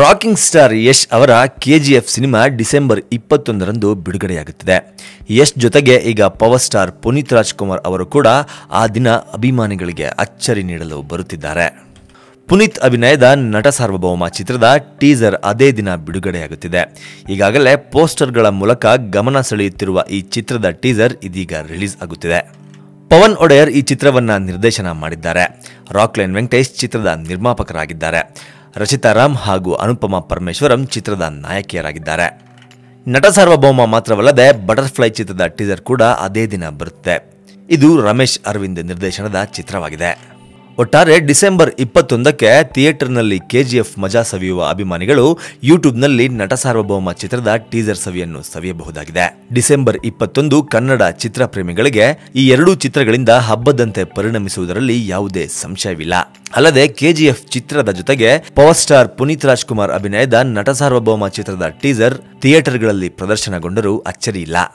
Rocking star Yash ಅವರ KGF cinema December ಇಪ್ಪತ್ತೊಂದರಂದು ಬಿಡುಗಡೆಯಾಗುತ್ತಿದೆ. ಯಶ್ ಜೊತೆಗೆ ಈಗ ಪವರ್ ಸ್ಟಾರ್ ಪುನೀತ್ ರಾಜ್ಕುಮಾರ್ ಅವರು ಕೂಡ ಆ ದಿನ ಅಭಿಮಾನಿಗಳಿಗೆ ಅಚ್ಚರಿ ನೀಡಲು ಬರುತ್ತಿದ್ದಾರೆ. ಪುನೀತ್ ಅಭಿನಯದ ನಟ ಸಾರ್ವಭೌಮ ಚಿತ್ರದ ಟೀಸರ್ ಅದೇ ದಿನ ಬಿಡುಗಡೆಯಾಗುತ್ತಿದೆ. ಈಗಾಗಲೇ ಪೋಸ್ಟರ್ಗಳ ಮೂಲಕ ಗಮನ ಸೆಳೆಯುತ್ತಿರುವ ಈ ಚಿತ್ರದ ಟೀಸರ್ ಇದೀಗ ರಿಲೀಸ್ ಆಗುತ್ತಿದೆ. ಪವನ್ ಒಡೆಯರ್ ಈ ಚಿತ್ರವನ್ನ ನಿರ್ದೇಶನ ಮಾಡಿದ್ದಾರೆ. ರಾಕ್ಲೈನ್ ವೆಂಕಟೇಶ್ ಚಿತ್ರದ ನಿರ್ಮಾಪಕರಾಗಿದ್ದಾರೆ. ರಚಿತಾ ರಾಮ್ ಹಾಗೂ ಅನುಪಮ ಪರಮೇಶ್ವರಂ ಚಿತ್ರದ ನಾಯಕಿಯರಾಗಿದ್ದಾರೆ. ನಟ ಸಾರ್ವಭೌಮ ಮಾತ್ರವಲ್ಲದೆ ಬಟರ್ಫ್ಲೈ ಚಿತ್ರದ ಟೀಸರ್ ಕೂಡ ಅದೇ ದಿನ ಬರುತ್ತೆ. ಇದು ರಮೇಶ್ ಅರವಿಂದ್ ನಿರ್ದೇಶನದ ಚಿತ್ರವಾಗಿದೆ. ಒಟ್ಟಾರೆ ಡಿಸೆಂಬರ್ ಇಪ್ಪತ್ತೊಂದಕ್ಕೆ ಥಿಯೇಟರ್ನಲ್ಲಿ ಕೆಜಿಎಫ್ ಮಜಾ ಸವಿಯುವ ಅಭಿಮಾನಿಗಳು ಯೂಟ್ಯೂಬ್ನಲ್ಲಿ ನಟ ಸಾರ್ವಭೌಮ ಚಿತ್ರದ ಟೀಸರ್ ಸವಿಯನ್ನು ಸವಿಯಬಹುದಾಗಿದೆ. ಡಿಸೆಂಬರ್ ಇಪ್ಪತ್ತೊಂದು ಕನ್ನಡ ಚಿತ್ರ ಪ್ರೇಮಿಗಳಿಗೆ ಈ ಎರಡೂ ಚಿತ್ರಗಳಿಂದ ಹಬ್ಬದಂತೆ ಪರಿಣಮಿಸುವುದರಲ್ಲಿ ಯಾವುದೇ ಸಂಶಯವಿಲ್ಲ. ಅಲ್ಲದೆ ಕೆಜಿಎಫ್ ಚಿತ್ರದ ಜೊತೆಗೆ ಪವರ್ ಸ್ಟಾರ್ ಪುನೀತ್ ರಾಜ್ಕುಮಾರ್ ಅಭಿನಯದ ನಟ ಸಾರ್ವಭೌಮ ಚಿತ್ರದ ಟೀಸರ್ ಥಿಯೇಟರ್ಗಳಲ್ಲಿ ಪ್ರದರ್ಶನಗೊಂಡರೂ ಅಚ್ಚರಿಯಿಲ್ಲ